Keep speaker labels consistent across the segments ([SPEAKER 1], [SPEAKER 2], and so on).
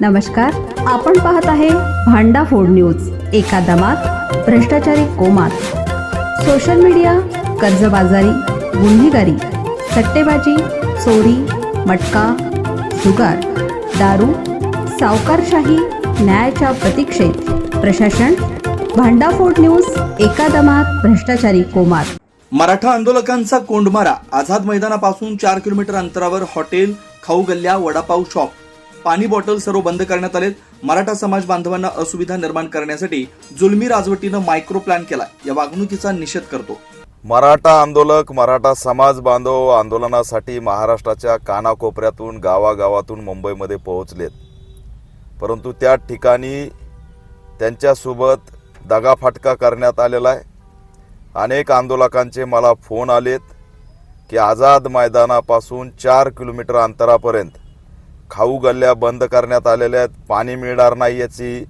[SPEAKER 1] नमस्कार आपण पाहत आहे भांडा फोड न्यूज एका दमात भ्रष्टाचारी कोमात. सोशल मीडिया कर्जबाजारी गुन्हेगारी सट्टेबाजी चोरी मटका जुगार दारू सावकारशाही न्यायाच्या प्रतीक्षेत. प्रशासन भांडाफोड न्यूज एका दमात भ्रष्टाचारी कोमात.
[SPEAKER 2] मराठा आंदोलकांचा कोंडमारा. आझाद मैदानापासून चार किलोमीटर अंतरावर हॉटेल खाऊ गल्ल्या वडापाव शॉप. पाणी बॉटल सर्व बंद करण्यात आलेत. मराठा समाज बांधवांना असुविधा निर्माण करण्यासाठी जुलमी राजवटीनं मायक्रो प्लॅन केला. या वागणुकीचा निषेध करतो.
[SPEAKER 3] मराठा आंदोलक मराठा समाज बांधव आंदोलनासाठी महाराष्ट्राच्या कानाकोपऱ्यातून गावागावातून मुंबईमध्ये पोहोचलेत. परंतु त्या ठिकाणी त्यांच्यासोबत दगाफटका करण्यात आलेला आहे. अनेक आंदोलकांचे मला फोन आलेत की आझाद मैदानापासून चार किलोमीटर अंतरापर्यंत खाऊ गल्ल्या बंद करण्यात आलेल्या आहेत. पाणी मिळणार नाही याची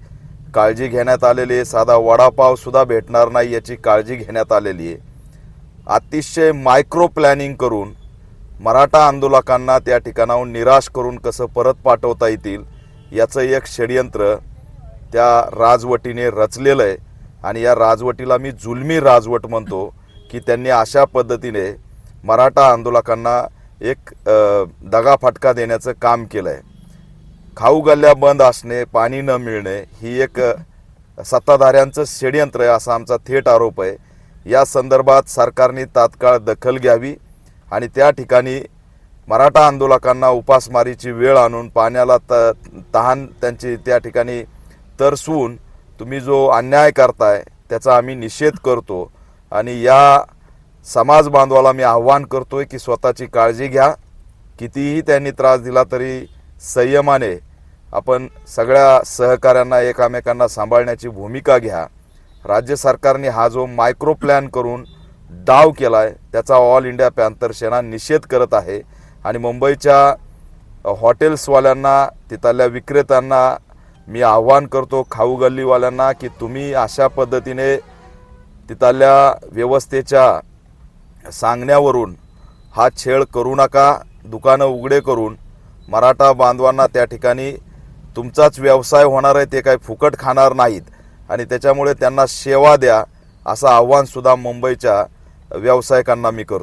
[SPEAKER 3] काळजी घेण्यात आलेली आहे. साधा वडापावसुद्धा भेटणार नाही याची काळजी घेण्यात आलेली आहे. अतिशय मायक्रो प्लॅनिंग करून मराठा आंदोलकांना त्या ठिकाणाहून निराश करून कसं परत पाठवता येतील याचं एक षडयंत्र त्या राजवटीने रचलेलं आहे. आणि या राजवटीला मी जुलमी राजवट म्हणतो की त्यांनी अशा पद्धतीने मराठा आंदोलकांना एक दगाफाटका देण्याचं काम केलं आहे खाऊ गल्ल्या बंद असणे पाणी न मिळणे ही एक सत्ताधाऱ्यांचं षडयंत्र आहे असा आमचा थेट आरोप आहे. या संदर्भात सरकारने तात्काळ दखल घ्यावी आणि त्या ठिकाणी मराठा आंदोलकांना उपासमारीची वेळ आणून पाण्याला त तहान त्यांची त्या ठिकाणी तरसवून तुम्ही जो अन्याय करताय त्याचा आम्ही निषेध करतो. आणि या समाज बांधवाला मी आव्हान करतोय की स्वतःची काळजी घ्या. कितीही त्यांनी त्रास दिला तरी संयमाने आपण सगळ्या सहकाऱ्यांना एकामेकांना सांभाळण्याची भूमिका घ्या. राज्य सरकारने हा जो मायक्रो प्लॅन करून डाव केला आहे त्याचा ऑल इंडिया पॅन्थर सेना निषेध करत आहे. आणि मुंबईच्या हॉटेल्सवाल्यांना तिथल्या विक्रेत्यांना मी आव्हान करतो खाऊ गल्लीवाल्यांना की तुम्ही अशा पद्धतीने तिथल्या व्यवस्थेच्या सांगण्यावरून हा छेड करू नका दुकानं उघडे करून मराठा बांधवांना त्या ठिकाणी तुमचाच व्यवसाय होणार आहे ते काही फुकट खाणार नाहीत. आणि त्याच्यामुळे त्यांना सेवा द्या असं आव्हानसुद्धा मुंबईच्या व्यावसायिकांना मी करतो.